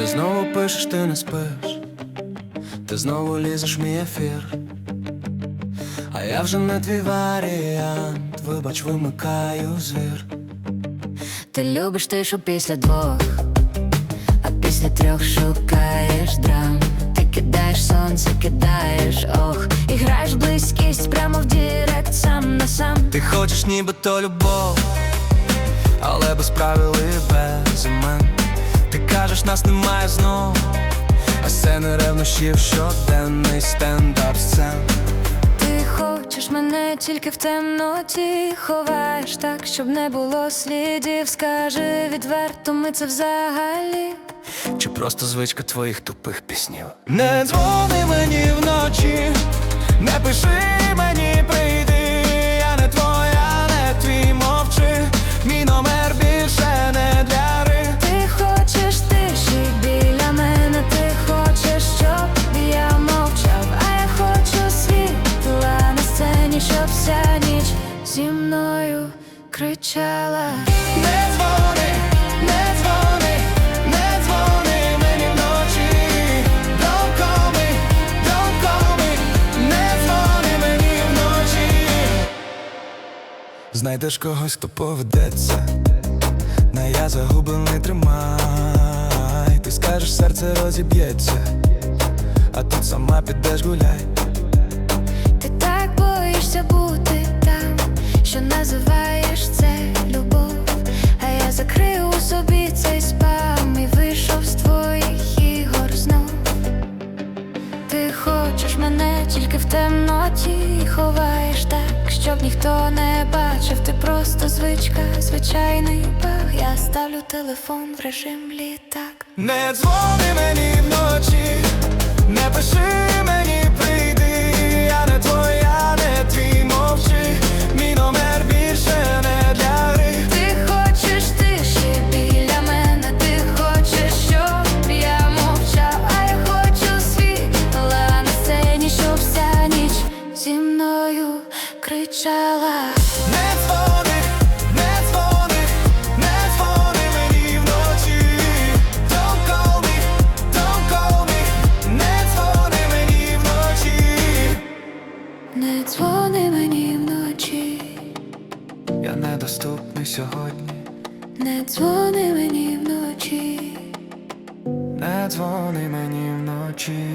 Ти знову пишеш, ти не спиш, ти знову лізеш в мій ефір. А я вже не твій варіант, вибач, вимикаю звір. Ти любиш тишу після двох, а після трьох шукаєш драм. Ти кидаєш сонце, кидаєш ох, і граєш близькість прямо в дірект сам на сам. Ти хочеш нібито любов, але без правил і без. Ти нас немає знов, а сцени ревнощів щоденний стендап сцен. Ти хочеш мене тільки в темноті, ховаєш так, щоб не було слідів. Скажи відверто, ми це взагалі. Чи просто звичка твоїх тупих піснів? Не дзвони мені вночі, не пиши мені, прийди, на щоб вся ніч зі мною кричала. Не дзвони, не дзвони, не дзвони мені вночі. Don't call me, don't call me, не дзвони мені вночі. Знайдеш когось, хто поведеться, на я загублений тримай. Ти скажеш, серце розіб'ється, а тут сама підеш гуляй. Ніхто не бачив. Ти просто звичка, звичайний пах. Я ставлю телефон в режим літак. Не дзвони мені вночі, не пиши мені, дзвони мені вночі, Я недоступний сьогодні, не дзвони мені вночі. не дзвони мені вночі.